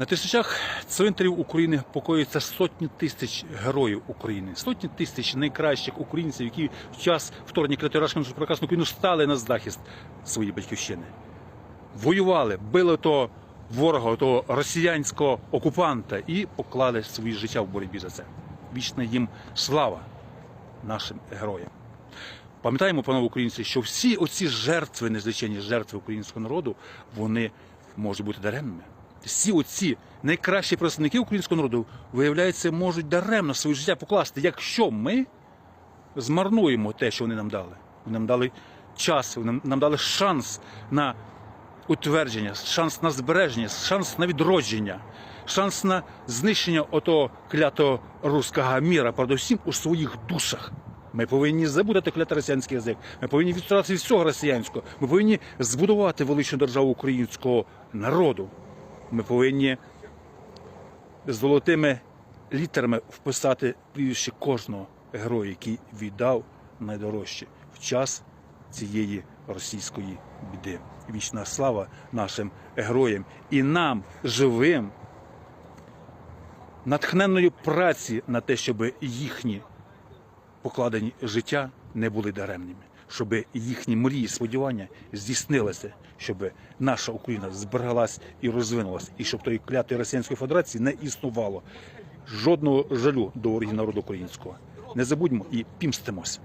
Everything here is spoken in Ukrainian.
На тисячах цвинтарів України покоїться сотні тисяч героїв України, сотні тисяч найкращих українців, які в час вторгнення клятирашки нашу прекрасну Україну стали на захист своєї батьківщини. Воювали, били того ворога, того росіянського окупанта і поклали свої життя в боротьбі за це. Вічна їм слава нашим героям. Пам'ятаємо, панове українці, що всі оці жертви, незвичайні жертви українського народу, вони можуть бути даремними. Всі оці найкращі представники українського народу, виявляється, можуть даремно своє життя покласти, якщо ми змарнуємо те, що вони нам дали. Вони нам дали час, вони нам дали шанс на утвердження, шанс на збереження, шанс на відродження, шанс на знищення отого клятого руського міра, передусім у своїх душах. Ми повинні забути клятий росіянський язик. Ми повинні відстояти від всього росіянського. Ми повинні збудувати величну державу українського народу. Ми повинні золотими літерами вписати прізвище кожного героя, який віддав найдорожче в час цієї російської біди. Вічна слава нашим героям і нам, живим, натхненної праці на те, щоб їхні покладені життя не були даремними, щоб їхні мрії, сподівання здійснилися, щоб наша Україна збереглась і розвинулась, і щоб тої клятої Російської Федерації не існувало жодного жалю до ворогів народу українського. Не забудьмо і пімстимось.